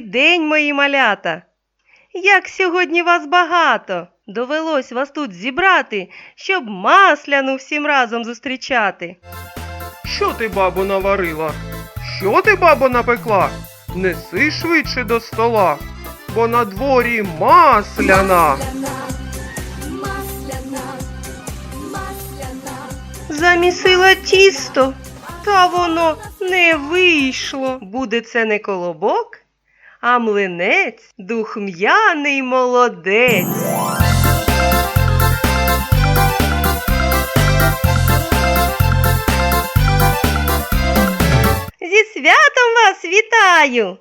день, мої малята! Як сьогодні вас багато! Довелось вас тут зібрати, щоб масляну всім разом зустрічати. Що ти, бабо, наварила? Що ти, бабо, напекла? Неси швидше до стола, бо на дворі масляна. Замісила тісто, та воно не вийшло. Буде це не колобок, а млинець, духм'яний молодець. Зі святом вас вітаю!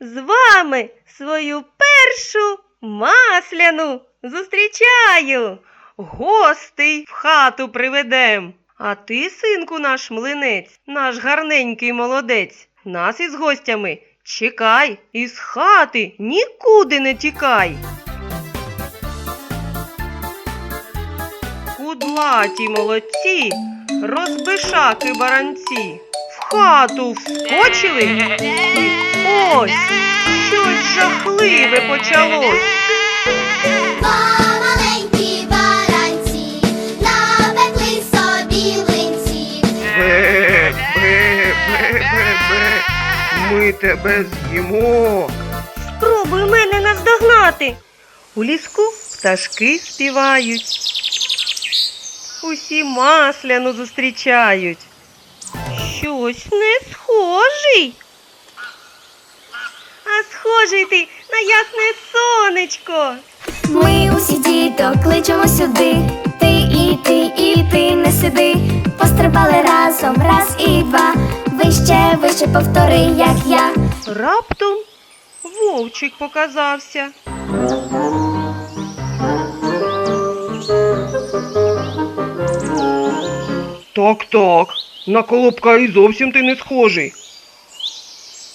З вами свою першу масляну зустрічаю. Гостей в хату приведем. А ти, синку, наш млинець, наш гарненький молодець, нас із гостями чекай, із хати нікуди не тікай. Кудлаті молодці, розбишаки баранці, в хату вскочили. І ось щось жахливе почалось. Тебе з'їмо. Спробуй мене наздогнати. У ліску пташки співають. Усі масляну зустрічають. Щось не схожий. А схожий ти на ясне сонечко. Ми усі діток кличемо сюди. Ти і ти, і ти не сиди. Пострибали разом, раз і два. Вище, вище повтори, як я. Раптом вовчик показався. Так, так, на колобка і зовсім ти не схожий.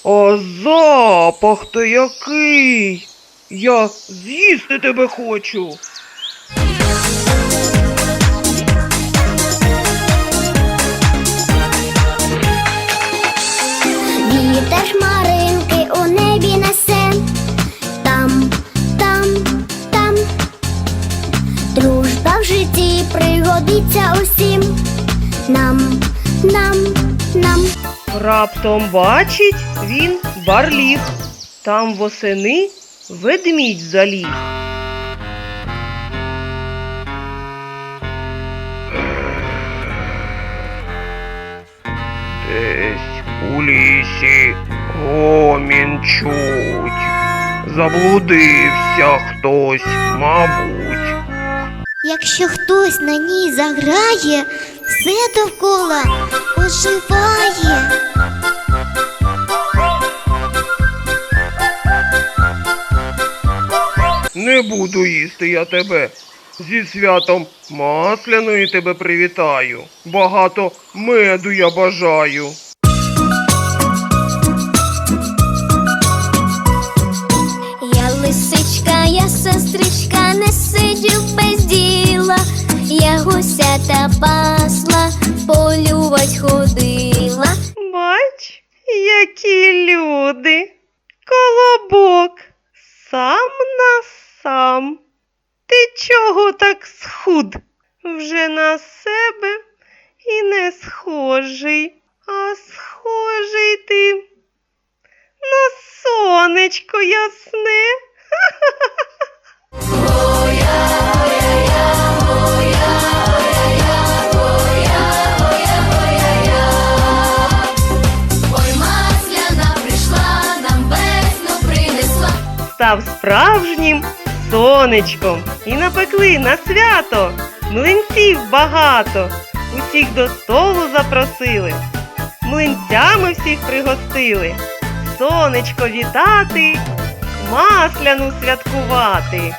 А запах то який. Я з'їсти тебе хочу. Дружба в житті пригодиться усім. Нам, нам, нам. Раптом бачить він барліг. Там восени ведмідь заліг. Десь у лісі гомін чуть. Заблудився хтось, мабуть. Якщо хтось на ній заграє, все довкола оживає. Не буду їсти я тебе. Зі святом масляної тебе привітаю. Багато меду я бажаю. Я лисичка, я сестричка, гусята пасла, полювать ходила. Бач, які люди. Колобок сам на сам. Ти чого так схуд? Вже на себе і не схожий, а схожий ти на сонечко ясне. Ой, став справжнім сонечком і напекли на свято млинців багато. Усіх до столу запросили, млинцями всіх пригостили. Сонечко вітати, масляну святкувати.